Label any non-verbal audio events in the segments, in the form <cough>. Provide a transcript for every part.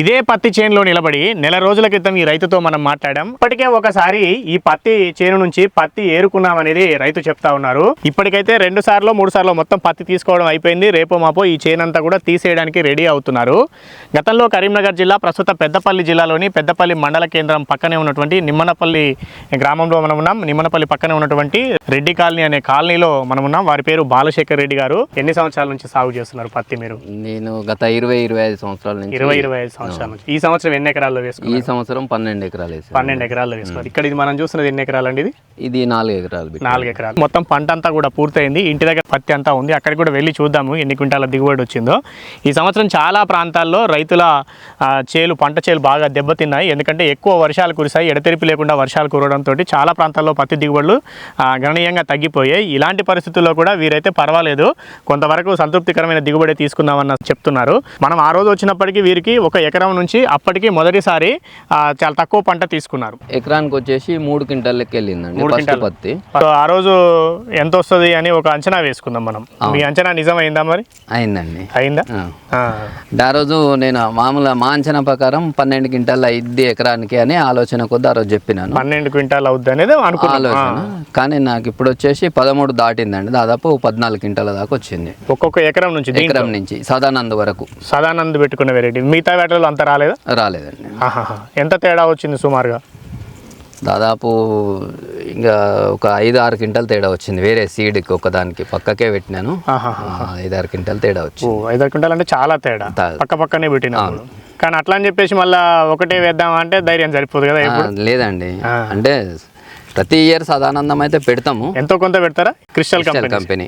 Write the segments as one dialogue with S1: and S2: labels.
S1: ఇదే పత్తి చేనులో నిలబడి నెల రోజుల క్రితం ఈ రైతుతో మనం మాట్లాడాం. ఇప్పటికే ఒకసారి ఈ పత్తి చేను నుంచి పత్తి ఏరుకున్నామనేది రైతు చెప్తా ఉన్నారు. ఇప్పటికైతే రెండు సార్లు మూడు సార్లు మొత్తం పత్తి తీసుకోవడం అయిపోయింది. రేపో మాపో ఈ చేను అంతా కూడా తీసేయడానికి రెడీ అవుతున్నారు. గతంలో కరీంనగర్ జిల్లా ప్రస్తుత పెద్దపల్లి జిల్లాలోని పెద్దపల్లి మండల కేంద్రం పక్కనే ఉన్నటువంటి నిమ్మనపల్లి గ్రామంలో మనం ఉన్నాం. నిమ్మనపల్లి పక్కనే ఉన్నటువంటి రెడ్డి కాలనీ అనే కాలనీలో మనం ఉన్నాం. వారి పేరు బాలశేఖర్ రెడ్డి గారు. ఎన్ని సంవత్సరాల నుంచి సాగు చేస్తున్నారు పత్తి మీరు?
S2: నేను గత ఇరవై ఇరవై ఐదు సంవత్సరాల నుంచి
S1: ఇరవై ఇరవై ఐదు సంవత్సరాల నుంచి ఈ సంవత్సరం ఎన్ని ఎకరాల్లో
S2: ఈ
S1: వేసుకున్నారు?
S2: సంవత్సరం పన్నెండు ఎకరాలు
S1: పన్నెండు ఎకరాల్లో వేసుకున్నారు. ఇక్కడ ఇది మనం చూస్తున్నది ఎన్ని ఎకరాలు అండి ఇది?
S2: ఇది నాలుగు ఎకరాలు.
S1: నాలుగు ఎకరాలు. మొత్తం పంట అంతా కూడా పూర్తయింది. ఇంటి దగ్గర పత్తి అంతా ఉంది. అక్కడికి కూడా వెళ్ళి చూద్దాము ఎన్ని క్వింటాల దిగుబడి వచ్చిందో. ఈ సంవత్సరం చాలా ప్రాంతాల్లో రైతుల చేలు పంట చేలు బాగా దెబ్బతిన్నాయి. ఎందుకంటే ఎక్కువ వర్షాలు కురిశాయి. ఎడతెరిపి లేకుండా వర్షాలు కురవడంతో చాలా ప్రాంతాల్లో పత్తి దిగుబడులు గణనీయంగా తగ్గిపోయాయి. ఇలాంటి పరిస్థితుల్లో కూడా వీరైతే పర్వాలేదు. కొంతవరకు సంతృప్తికరమైన దిగుబడి తీసుకుందామన్న చెప్తున్నారు. మనం ఆ రోజు వచ్చినప్పటికీ వీరికి ఒక ఎకరం నుంచి అప్పటికి మొదటిసారి చాలా తక్కువ పంట తీసుకున్నారు.
S2: ఎకరానికి వచ్చేసి మూడు క్వింటాలకి వెళ్ళిందండి
S1: మూడు
S2: ఫస్ట్
S1: క్వింటాలు.
S2: పత్తి.
S1: సో ఆ రోజు ఎంత వస్తుంది అని ఒక అంచనా వేసుకుందాం మనం. మీ అంచనా నిజమైందా మరి?
S2: అయిందండి.
S1: అయిందా?
S2: ఆ. రోజు నేను మామూలుగా మా అంచనా ప్రకారం పన్నెండు క్వింటాల్ ఐదు ఎకరానికి అని ఆలోచన కొద్ది ఆ రోజు చెప్పినాను.
S1: పన్నెండు క్వింటాల్ అవుద్ది అనేది
S2: ఆలోచన. కానీ నాకు ఇప్పుడు వచ్చేసి పదమూడు దాటిందండి. దాదాపు పద్నాలుగు క్వింటాల దాకా వచ్చింది.
S1: ఒక్కొక్క ఎకరం నుంచి
S2: ఎకరం నుంచి సదానంద్ వరకు.
S1: సదానంద్ పెట్టుకున్న వెరైటీ మిగతా వేటలో అంత రాలేదా?
S2: రాలేదండి.
S1: ఎంత తేడా వచ్చింది సుమారుగా?
S2: దాదాపు ఇంకా ఒక ఐదు ఆరు క్వింటల్ తేడా వచ్చింది. వేరే సీడ్కి ఒకదానికి పక్కకే పెట్టినాను. ఐదు ఆరు క్వింటల్ తేడా
S1: ఓ
S2: వచ్చింది
S1: ఐదారు క్వింటాల్ అంటే చాలా తేడా. పక్క పక్కనే పెట్టినప్పుడు కానీ అట్లా అని చెప్పేసి మళ్ళీ ఒకటే వేద్దాం అంటే ధైర్యం సరిపోదు కదా
S2: లేదండి. అంటే ప్రతి ఇయర్ సదానందం అయితే పెడతాము.
S1: ఎంతో కొంత పెడతారా? Crystal company.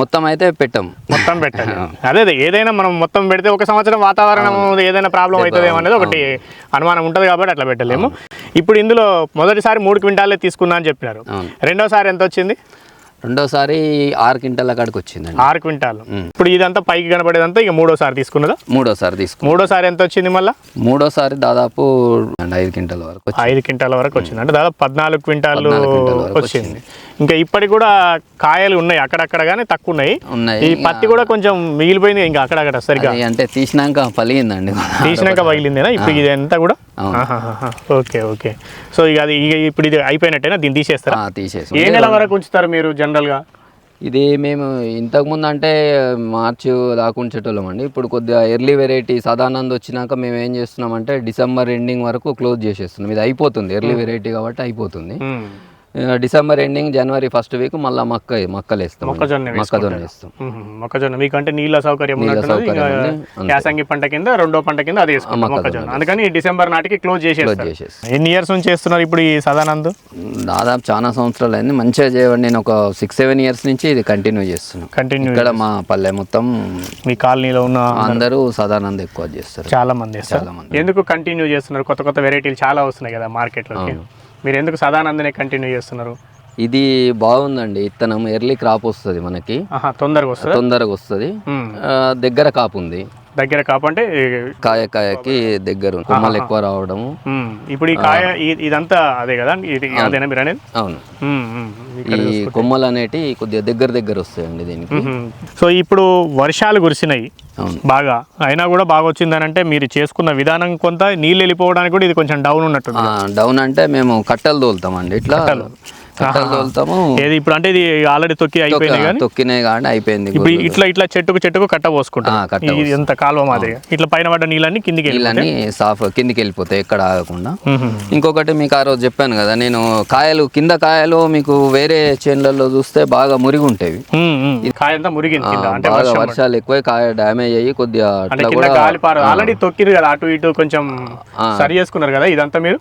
S2: మొత్తం అయితే పెట్టాము
S1: మొత్తం పెట్టాలి. <laughs> అదే ఏదైనా మనం మొత్తం పెడితే ఒక సంవత్సరం వాతావరణం ఏదైనా ప్రాబ్లం అవుతుందేమో అనేది ఒకటి అనుమానం ఉంటుంది కాబట్టి అట్లా పెట్టలేము. ఇప్పుడు ఇందులో మొదటిసారి మూడు క్వింటాలే తీసుకున్నా అని చెప్పినారు. రెండోసారి ఎంత వచ్చింది
S2: రెండోసారి ఆరు క్వింటల్ అక్కడికి వచ్చిందండి.
S1: ఆరు క్వింటాలు. ఇప్పుడు ఇదంతా పైకి కనబడేదంతా ఇక మూడోసారి తీసుకున్నదా?
S2: మూడోసారి తీసుకు
S1: మూడోసారి ఎంత వచ్చింది మళ్ళా?
S2: మూడోసారి దాదాపు ఐదు క్వింటల్ వరకు వచ్చింది.
S1: ఐదు క్వింటాల వరకు వచ్చింది. అంటే దాదాపు పద్నాలుగు క్వింటాలు వచ్చింది. ఇంకా ఇప్పటికి కూడా కాయలు ఉన్నాయి అక్కడక్కడ కానీ తక్కువ ఉన్నాయి.
S2: ఉన్నాయి
S1: ఈ పత్తి కూడా కొంచెం మిగిలిపోయింది ఇంకా అక్కడక్కడ సరిగా
S2: అది అంటే తీసినాక పలిగిందండి.
S1: తీసినాక పగిలిందేనా? ఇప్పుడు ఇది అంతా కూడా?
S2: అవును.
S1: ఆహాహాహా. Okay okay. సో ఇక అది ఇక ఇప్పుడు ఇది అయిపోయినట్టేనా? దీన్ని తీసేస్తారా?
S2: ఆ, తీసేసి
S1: ఏ నెల వరకు ఉంచుతారు మీరు జనరల్గా?
S2: ఇది మేము ఇంతకుముందు అంటే మార్చి దాకా ఉంచేటోళ్ళం అండి. ఇప్పుడు కొద్దిగా ఎర్లీ వెరైటీ సదానంద్ వచ్చినాక మేము ఏం చేస్తున్నామంటే డిసెంబర్ ఎండింగ్ వరకు క్లోజ్ చేసేస్తున్నాం. ఇది అయిపోతుంది. ఎర్లీ వెరైటీ కాబట్టి అయిపోతుంది. December ending January first week మళ్ళీ మక్క మక్కలు వేస్తాం.
S1: మొక్కజొన్న
S2: మొక్కజొన్న వేస్తాం.
S1: మొక్కజొన్న. మీకంటే నీళ్ళ సౌకర్యం
S2: నీళ్ళ సౌకర్యం.
S1: యాసంగి పంట కింద రెండో పంట కింద అది వేసుకుంటాం
S2: మొక్కజొన్న.
S1: అందుకని డిసెంబర్ నాటికి క్లోజ్ చేసేస్తారు.
S2: చేసేస్తాం.
S1: ఎన్ని ఇయర్స్ నుంచి చేస్తున్నారు ఇప్పుడు ఈ సదానంద్?
S2: దాదాపు చాలా సంవత్సరాలు అయింది. మంచిగా చేయబడి నేను ఒక సిక్స్ సెవెన్ ఇయర్స్ నుంచి ఇది కంటిన్యూ చేస్తున్నాను
S1: కంటిన్యూ
S2: ఇక్కడ మా పల్లె మొత్తం
S1: మీ కాలనీలో ఉన్న
S2: అందరూ సదానంద్ ఎక్కువ చేస్తారు.
S1: చాలా మంది.
S2: చాలా మంది.
S1: ఎందుకు కంటిన్యూ చేస్తున్నారు? కొత్త కొత్త వెరైటీలు చాలా వస్తున్నాయి కదా మార్కెట్లోకి. మీరు ఎందుకు సదానందనే కంటిన్యూ చేస్తున్నారు?
S2: ఇది బాగుందండి. ఇత్తనం ఎర్లీ క్రాప్ వస్తుంది మనకి.
S1: తొందరగా వస్తుంది?
S2: తొందరగా వస్తుంది. దగ్గర కాపు ఉంది.
S1: దగ్గర కాపంటే
S2: కాయ కాయకి దగ్గర. కొమ్మలు ఎక్కువ రావడము.
S1: ఉమ్, ఇప్పుడు ఈ కాయ ఇదంతా అదే కదా? అదేనా మీరు అనేది?
S2: అవును. ఈ కొమ్మలు అనేటి కొద్దిగా దగ్గర దగ్గర వస్తాయండి దీనికి.
S1: సో ఇప్పుడు వర్షాలు కురిసినాయి. బాగా అయినా కూడా బాగా వచ్చిందని అంటే మీరు చేసుకున్న విధానం కొంత నీళ్ళు వెళ్ళిపోవడానికి కూడా ఇది కొంచెం డౌన్ ఉన్నట్టుంది.
S2: ఆ, డౌన్ అంటే మేము కట్టెలు తోలుతామండి. ఇట్లా కట్టెలు తోలుతాము.
S1: ఏది ఇప్పుడు అంటే ఇది ఆల్రెడీ తొక్కి అయిపోయింది కానీ
S2: తొక్కినే కానీ అయిపోయింది
S1: ఇప్పుడు ఇట్లా ఇట్లా చెట్టుకు చెట్టుకు కట్ట పోసుకుంటాం ఇది ఎంత కాలువ మాదిరిగా. ఇట్లా పైన పడ్డ నీళ్ళన్నీ కిందికి
S2: నీళ్ళని సాఫ్ కిందికి వెళ్ళిపోతాయి ఎక్కడ ఆగకుండా. ఇంకొకటి మీకు ఆ రోజు చెప్పాను కదా నేను కాయలు కింద కాయలు మీకు వేరే చేన్లలో చూస్తే బాగా మురిగి ఉంటాయి
S1: ఉమ్, ఉమ్. ఈ కాయ అంతా మురిగింది
S2: బాగా
S1: వర్షం
S2: వర్షాలు ఎక్కువ కాయ డ్యామేజ్ అయ్యి కొద్దిగా
S1: ఆల్రెడీ తొక్కిరు కదా అటు ఇటు కొంచెం సరి చేసుకున్నారు కదా ఇదంతా మీరు?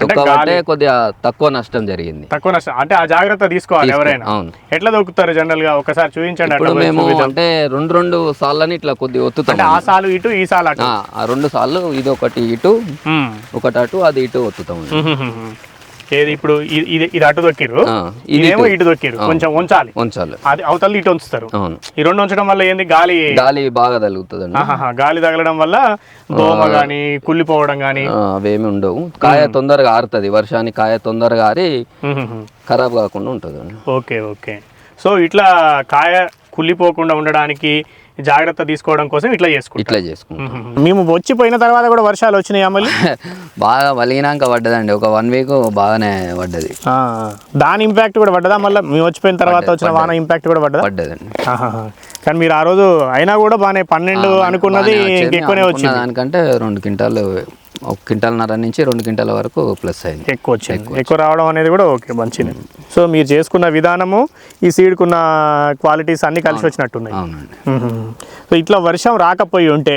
S2: తొక్కబట్టే కొద్దిగా తక్కువ నష్టం జరిగింది.
S1: తక్కువ నష్టం. అంటే ఆ జాగ్రత్త తీసుకోవాలి ఎవరైనా.
S2: అవును.
S1: ఎట్లా దొక్కుతారు జనరల్గా ఒకసారి చూపించండి
S2: ఇప్పుడు మేము అంటే రెండు రెండు సార్లని ఇట్లా కొద్దిగా ఒత్తుతాం
S1: అంటే ఆ సాలు ఇటు ఈ సాలు అటు.
S2: ఆ, ఆ రెండు సార్లు ఇది ఒకటి ఇటు. ఒకటి అటు అది ఇటు ఒత్తుతాం.
S1: ఏది ఇప్పుడు ఇది ఇది అటు దొక్కిరు ఇదేమో ఇటు. దొక్కిరు కొంచెం ఉంచాలి.
S2: ఉంచాలి.
S1: అది అవతల ఇటు ఉంచుతారు. ఈ రెండు ఉంచడం వల్ల ఏంది? గాలి
S2: గాలి బాగా తగులుతుందండి.
S1: ఆహాహా, గాలి తగలడం వల్ల దోమ గాని కుళ్ళిపోవడం గాని.
S2: అవేమి ఉండవు. కాయ తొందరగా ఆరుతుంది. వర్షానికి కాయ తొందరగా ఆరి. ఖరాబ్ కాకుండా ఉంటుంది
S1: ఓకే ఓకే. సో ఇట్లా కాయ కుళ్ళిపోకుండా ఉండడానికి జాగ్రత్త తీసుకోవడం కోసం ఇట్లా చేసుకుంటాం
S2: ఇట్లా చేసుకుంటాం
S1: మ్మ్. వచ్చిపోయిన తర్వాత కూడా వర్షాలు వచ్చినాయి మళ్ళీ? <laughs>
S2: బాగా వలిగినాక పడ్డదండి. ఒక వన్ వీక్ బాగానే పడ్డది.
S1: ఆ, దాని ఇంపాక్ట్ కూడా పడ్డదా? మళ్ళీ మేము వచ్చిపోయిన తర్వాత వచ్చిన వాన ఇంపాక్ట్ కూడా పడ్డదా?
S2: పడ్డదండి.
S1: కానీ మీరు ఆ రోజు అయినా కూడా బాగానే పన్నెండు అనుకున్నది
S2: అనుకున్న
S1: వచ్చింది.
S2: దానికంటే రెండు క్వింటాలు ఒక క్వింటాల్న్నర నుంచి రెండు క్వింటాల వరకు ప్లస్ అయింది.
S1: ఎక్కువ వచ్చింది. ఎక్కువ రావడం అనేది కూడా ఓకే మంచిది సో మీరు చేసుకున్న విధానము ఈ సీడ్కున్న క్వాలిటీస్ అన్ని కలిసి వచ్చినట్టున్నాయి. సో ఇట్లా వర్షం రాకపోయి ఉంటే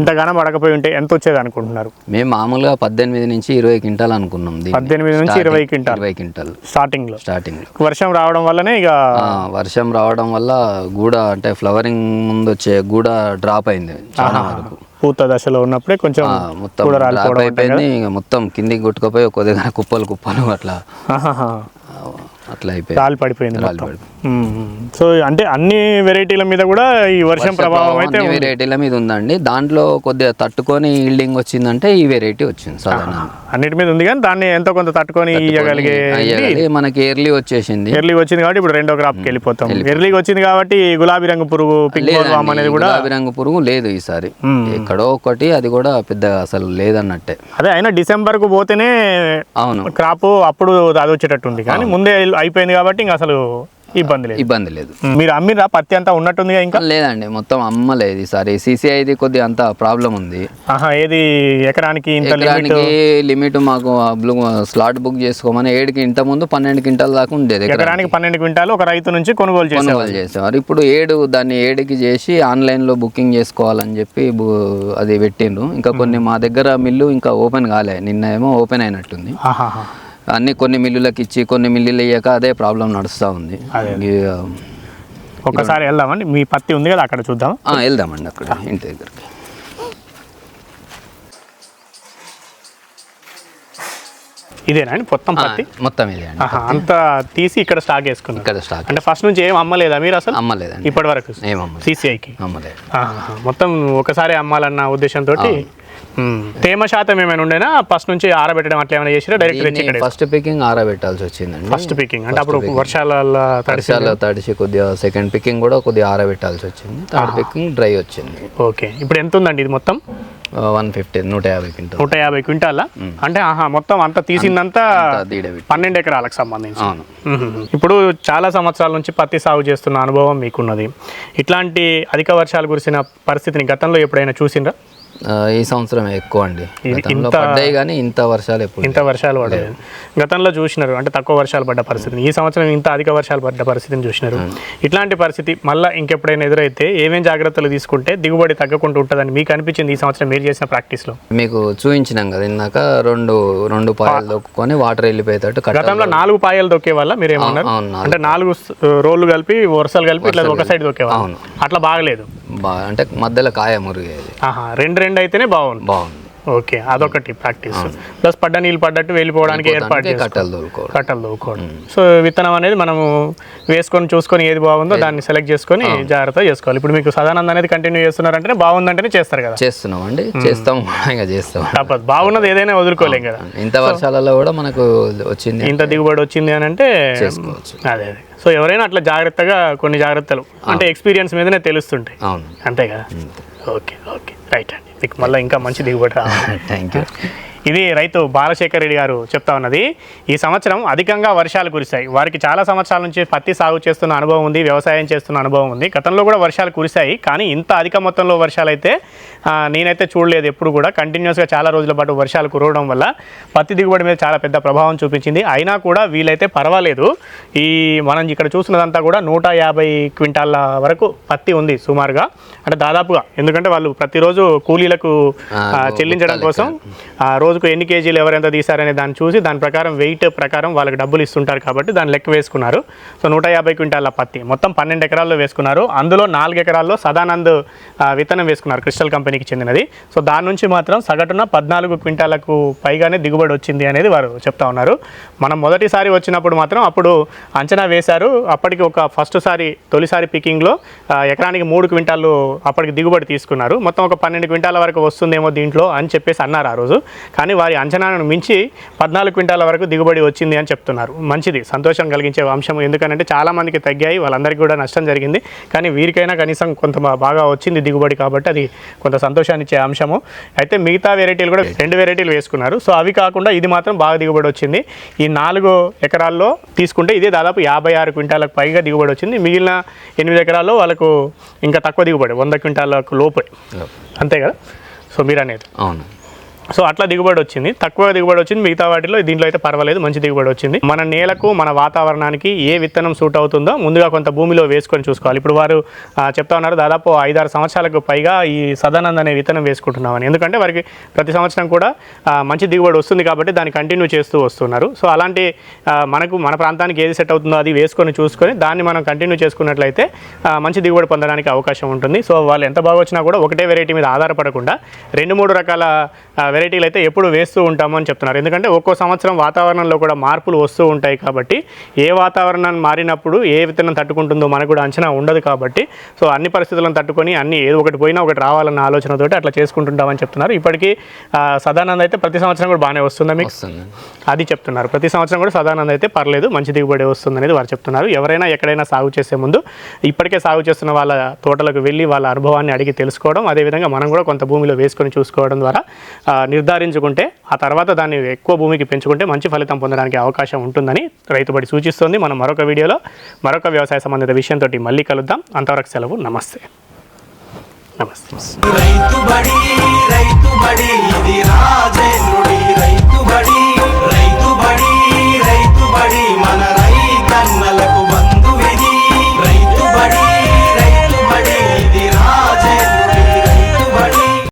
S1: ఇంతగానం పడకపోయి ఉంటే ఎంత వచ్చేది అనుకుంటున్నారు?
S2: మేము మామూలుగా పద్దెనిమిది నుంచి ఇరవై క్వింటాల్ అనుకున్నాం.
S1: పద్దెనిమిది నుంచి
S2: స్టార్టింగ్
S1: ఇరవై క్వింటాల్.
S2: ఇరవై క్వింటాల్.
S1: స్టార్టింగ్లో.
S2: స్టార్టింగ్
S1: వర్షం రావడం వల్లనే ఇక
S2: వర్షం రావడం వల్ల గూడ అంటే ఫ్లవరింగ్ ముందు వచ్చే గూడ డ్రాప్ అయింది. చాలా వరకు.
S1: పూత దశలో ఉన్నప్పుడే కొంచెం
S2: మొత్తం అయిపోయింది ఇక మొత్తం కిందికి కొట్టుకుపోయి కొద్దిగా కుప్పలు కుప్పలు అట్లా. అట్లా అయిపోయింది.
S1: పడిపోయింది మొత్తం. మ్మ్. సో అంటే అన్ని వెరైటీల మీద కూడా ఈ వర్షం ప్రభావం అయితే
S2: అన్ని వెరైటీల మీద ఉందండి. దాంట్లో కొద్దిగా తట్టుకొని ఈల్డింగ్ వచ్చిందంటే ఈ వెరైటీ వచ్చింది సాధారణ
S1: అన్నిటి మీద ఉంది కానీ దాన్ని ఎంతో కొంత తట్టుకొని ఇవ్వగలిగే
S2: మనకి ఎర్లీ వచ్చేసింది.
S1: ఎర్లీ వచ్చింది కాబట్టి ఇప్పుడు రెండో క్రాప్కి వెళ్ళిపోతాం. ఎర్లీకి వచ్చింది కాబట్టి ఈ గులాబీ రంగు పురుగు పింక్
S2: లేదండి,
S1: వామ్ అనేది కూడా
S2: గులాబీ రంగు పురుగు లేదు ఈసారి. ఎక్కడో ఒకటి అది కూడా పెద్దగా అసలు లేదన్నట్టే.
S1: అదే అయినా డిసెంబర్కు పోతేనే
S2: అవును.
S1: క్రాప్ అప్పుడు అది వచ్చేటట్టు ఉంది కానీ ముందే అయిపోయింది కాబట్టి ఇంకా అసలు ఇబ్బంది లేదు.
S2: ఇబ్బంది లేదు.
S1: మీరు అమ్మిరా పత్తి అంతా ఉన్నట్టుందిగా ఇంకా?
S2: లేదండి మొత్తం అమ్మలేదు ఈసారి. సిసిఐది కొద్దిగా అంత ప్రాబ్లం ఉంది.
S1: ఆహా ఏది ఎకరానికి ఇంత లిమిట్
S2: ఎకరానికి లిమిట్ మాకు స్లాట్ బుక్ చేసుకోమని ఏడుకి ఇంత ముందు పన్నెండు క్వింటాల దాకా ఉండేది ఎకరానికి.
S1: పన్నెండు క్వింటాలు ఒక రైతు నుంచి కొనుగోలు
S2: కొనుగోలు చేసేవారు. ఇప్పుడు ఏడు దాన్ని ఏడుకి చేసి ఆన్లైన్లో బుకింగ్ చేసుకోవాలని చెప్పి అది పెట్టిండ్రు. ఇంకా కొన్ని మా దగ్గర మిల్లు ఇంకా ఓపెన్ కాలే. నిన్న ఏమో ఓపెన్ అయినట్టుంది. అన్ని కొన్ని మిల్లులకు ఇచ్చి కొన్ని మిల్లులు ఇయ్యక అదే ప్రాబ్లం నడుస్తూ ఉంది. ఇక,
S1: ఒక్కసారి వెళ్దామండి. మీ పత్తి ఉంది కదా అక్కడ చూద్దాం.
S2: వెళ్దామండి అక్కడ ఇంటి దగ్గరికి.
S1: ఇదేనా అండి? మొత్తం పత్తి?
S2: మొత్తం ఇదే
S1: అంతా తీసి ఇక్కడ స్టాక్ చేసుకున్నారు
S2: ఇక్కడ స్టాక్
S1: అంటే ఫస్ట్ నుంచి ఏం అమ్మలేదా మీరు అసలు?
S2: అమ్మలేదండి.
S1: ఇప్పటి వరకు సిసిఐకి
S2: అమ్మలేదు.
S1: మొత్తం ఒకసారి అమ్మాలన్న ఉద్దేశంతో తేమ శాతం ఏమైనా ఉండేనా? ఫస్ట్ నుంచి ఆరబెట్టడం అట్లా ఏమైనా చేసినా డైరెక్ట్
S2: ఫస్ట్ పికింగ్ ఆరబెట్టాల్సి వచ్చిందండి.
S1: ఫస్ట్ పికింగ్ అంటే అప్పుడు వర్షాల
S2: వర్షాలు తడిసి కొద్దిగా సెకండ్ పికింగ్ కూడా కొద్దిగా ఆరబెట్టాల్సి వచ్చింది. థర్డ్ పికింగ్ డ్రై వచ్చింది.
S1: ఓకే. ఇప్పుడు ఎంత ఉందండి ఇది మొత్తం?
S2: వన్ ఫిఫ్టీ నూట యాభై క్వింటల్.
S1: నూట యాభై క్వింటాల? అంటే ఆహా మొత్తం అంత తీసిందంతా పన్నెండు ఎకరాలకు సంబంధించి. ఇప్పుడు చాలా సంవత్సరాల నుంచి పత్తి సాగు చేస్తున్న అనుభవం మీకున్నది. ఇట్లాంటి అధిక వర్షాలు కురిసిన పరిస్థితిని గతంలో ఎప్పుడైనా చూసిండ్రా?
S2: ఈ సంవత్సరం ఎక్కువ అండి. గతంలో పడ్డాయి కానీ ఇంత వర్షాలు ఎప్పుడు
S1: ఇంత వర్షాలు పడ్డాయి గతంలో చూసినారు అంటే తక్కువ వర్షాలు పడ్డ పరిస్థితిని. ఈ సంవత్సరం ఇంత అధిక వర్షాలు పడ్డ పరిస్థితిని చూసినారు. ఇట్లాంటి పరిస్థితి మళ్ళీ ఇంకెప్పుడైనా ఎదురైతే ఏమేం జాగ్రత్తలు తీసుకుంటే దిగుబడి తగ్గకుండా ఉంటుందని మీకు అనిపించింది ఈ సంవత్సరం మీరు చేసిన ప్రాక్టీస్లో?
S2: మీకు చూపించినాం కదా ఇందాక రెండు రెండు పాయలు దొక్కుకొని వాటర్ వెళ్ళిపోయేటట్టు
S1: గతంలో నాలుగు పాయలు దొక్కే వల్ల మీరు ఏమన్నారు. అంటే నాలుగు రోళ్ళు కలిపి వరుసలు కలిపి ఇట్లా ఒక సైడ్ దొక్కేవాళ్ళు. అట్లా బాగలేదు.
S2: బాగా అంటే మధ్యలో కాయ మురిగేది.
S1: ఆహా రెండు రెండు అయితేనే బాగుంది
S2: బాగుంది
S1: ఓకే అదొకటి ప్రాక్టీస్. ప్లస్ పడ్డ నీళ్ళు పడ్డట్టు వెళ్ళిపోవడానికి ఏర్పాటు
S2: కట్టలు
S1: కట్టలు తవ్వుకోవడం సో విత్తనం అనేది మనము వేసుకొని చూసుకొని ఏది బాగుందో దాన్ని సెలెక్ట్ చేసుకొని జాగ్రత్త చేసుకోవాలి. ఇప్పుడు మీకు సదానంద అనేది కంటిన్యూ చేస్తున్నారంటేనే బాగుందంటేనే చేస్తారు కదా.
S2: చేస్తున్నాం అండి చేస్తాం ఇంకా చేస్తాం.
S1: తప్పదు. బాగున్నది ఏదైనా వదులుకోలేం కదా.
S2: ఇంత వర్షాలలో కూడా మనకు వచ్చింది
S1: ఇంత దిగుబడి వచ్చింది అని అంటే అదే అదే. సో ఎవరైనా అట్లా జాగ్రత్తగా కొన్ని జాగ్రత్తలు అంటే ఎక్స్పీరియన్స్ మీదనే తెలుస్తుంటాయి.
S2: అవును.
S1: అంతే కదా. Okay okay. రైట్ అండి మీకు మళ్ళీ ఇంకా మంచి దిగుబడి రావాలి. <laughs>
S2: థ్యాంక్ యూ
S1: ఇది రైతు బాలశేఖర్ రెడ్డి గారు చెప్తా ఉన్నది. ఈ సంవత్సరం అధికంగా వర్షాలు కురిశాయి. వారికి చాలా సంవత్సరాల నుంచి పత్తి సాగు చేస్తున్న అనుభవం ఉంది వ్యవసాయం చేస్తున్న అనుభవం ఉంది. గతంలో కూడా వర్షాలు కురిశాయి కానీ ఇంత అధిక మొత్తంలో వర్షాలు అయితే నేనైతే చూడలేదు ఎప్పుడు కూడా. కంటిన్యూస్గా చాలా రోజుల పాటు వర్షాలు కురవడం వల్ల పత్తి దిగుబడి మీద చాలా పెద్ద ప్రభావం చూపించింది. అయినా కూడా వీలైతే పర్వాలేదు. ఈ మనం ఇక్కడ చూస్తున్నదంతా కూడా నూట యాభై క్వింటాల వరకు పత్తి ఉంది సుమారుగా. అంటే దాదాపుగా. ఎందుకంటే వాళ్ళు ప్రతిరోజు కూలీలకు చెల్లించడం కోసం ఆ రోజుకు ఎన్ని కేజీలు ఎవరెంత తీశారనే దాన్ని చూసి దాని ప్రకారం వెయిట్ ప్రకారం వాళ్ళకి డబ్బులు ఇస్తుంటారు కాబట్టి దాన్ని లెక్క వేసుకున్నారు. సో నూట యాభై క్వింటాల పత్తి. మొత్తం పన్నెండు ఎకరాల్లో వేసుకున్నారు. అందులో నాలుగు ఎకరాల్లో సదానంద్ విత్తనం వేసుకున్నారు క్రిస్టల్ కంపెనీకి చెందినది. సో దాని నుంచి మాత్రం సగటున పద్నాలుగు క్వింటాలకు పైగానే దిగుబడి వచ్చింది అనేది వారు చెప్తా ఉన్నారు. మనం మొదటిసారి వచ్చినప్పుడు మాత్రం అప్పుడు అంచనా వేశారు. అప్పటికి ఒక ఫస్ట్ సారి తొలిసారి పికింగ్లో ఎకరానికి మూడు క్వింటాలు అప్పటికి దిగుబడి తీసుకున్నారు. మొత్తం ఒక పన్నెండు క్వింటాల వరకు వస్తుందేమో దీంట్లో అని చెప్పేసి అన్నారు ఆ రోజు. కానీ కానీ వారి అంచనాలను మించి పద్నాలుగు క్వింటాల వరకు దిగుబడి వచ్చింది అని చెప్తున్నారు. మంచిది. సంతోషం కలిగించే అంశం ఎందుకంటే చాలా మందికి తగ్గాయి వాళ్ళందరికీ కూడా నష్టం జరిగింది. కానీ వీరికైనా కనీసం కొంత బాగా వచ్చింది దిగుబడి కాబట్టి అది కొంత సంతోషాన్ని ఇచ్చే అంశము. అయితే మిగతా వెరైటీలు కూడా రెండు వెరైటీలు వేసుకున్నారు. సో అవి కాకుండా ఇది మాత్రం బాగా దిగుబడి వచ్చింది. ఈ నాలుగు ఎకరాల్లో తీసుకుంటే ఇదే దాదాపు యాభై ఆరు క్వింటాలకు పైగా దిగుబడి వచ్చింది. మిగిలిన ఎనిమిది ఎకరాల్లో వాళ్ళకు ఇంకా తక్కువ దిగుబడి వంద క్వింటాలకు లోపే. అంతే కదా? సో మీరు అనేది
S2: అవును.
S1: సో అట్లా దిగుబడి వచ్చింది. తక్కువ దిగుబడి వచ్చింది. మిగతా వాటిలో దీంట్లో అయితే పర్వాలేదు. మంచి దిగుబడి వచ్చింది. మన నేలకు మన వాతావరణానికి ఏ విత్తనం సూట్ అవుతుందో ముందుగా కొంత భూమిలో వేసుకొని చూసుకోవాలి. ఇప్పుడు వారు చెప్తా ఉన్నారు దాదాపు ఐదారు సంవత్సరాలకు పైగా ఈ సదానంద్ అనే విత్తనం వేసుకుంటున్నామని. ఎందుకంటే వారికి ప్రతి సంవత్సరం కూడా మంచి దిగుబడి వస్తుంది కాబట్టి దాన్ని కంటిన్యూ చేస్తూ వస్తున్నారు. సో అలాంటి మనకు మన ప్రాంతానికి ఏది సెట్ అవుతుందో అది వేసుకొని చూసుకొని దాన్ని మనం కంటిన్యూ చేసుకున్నట్లయితే మంచి దిగుబడి పొందడానికి అవకాశం ఉంటుంది. సో వాళ్ళు ఎంత బాగా వచ్చినా కూడా ఒకటే వెరైటీ మీద ఆధారపడకుండా రెండు మూడు రకాల వెరైటీలు అయితే ఎప్పుడు వేస్తూ ఉంటాము అని చెప్తున్నారు. ఎందుకంటే ఒక్కో సంవత్సరం వాతావరణంలో కూడా మార్పులు వస్తూ ఉంటాయి కాబట్టి ఏ వాతావరణాన్ని మారినప్పుడు ఏ విత్తనం తట్టుకుంటుందో మనకు కూడా అంచనా ఉండదు కాబట్టి సో అన్ని పరిస్థితులను తట్టుకొని అన్ని ఏదో ఒకటి పోయినా ఒకటి రావాలన్న ఆలోచనతోటి అట్లా చేసుకుంటుంటామని చెప్తున్నారు. ఇప్పటికీ సదానంద్ అయితే ప్రతి సంవత్సరం కూడా బాగానే వస్తుందా మీకు? అది చెప్తున్నారు. ప్రతి సంవత్సరం కూడా సదానంద అయితే పర్లేదు మంచి దిగుబడి వస్తుంది అనేది వారు చెప్తున్నారు. ఎవరైనా ఎక్కడైనా సాగు చేసే ముందు ఇప్పటికే సాగు చేస్తున్న వాళ్ళ తోటలకు వెళ్ళి వాళ్ళ అనుభవాన్ని అడిగి తెలుసుకోవడం అదేవిధంగా మనం కూడా కొంత భూమిలో వేసుకొని చూసుకోవడం ద్వారా నిర్ధారించుకుంటే ఆ తర్వాత దాన్ని ఎక్కువ భూమికి పెంచుకుంటే మంచి ఫలితం పొందడానికి అవకాశం ఉంటుందని రైతుబడి సూచిస్తుంది. మనం మరొక వీడియోలో మరొక వ్యవసాయ సంబంధిత విషయంతో మళ్ళీ కలుద్దాం. అంతవరకు సెలవు. నమస్తే. నమస్తే.
S3: రైతు బడి రైతు బడి ఇది రాజేంద్ర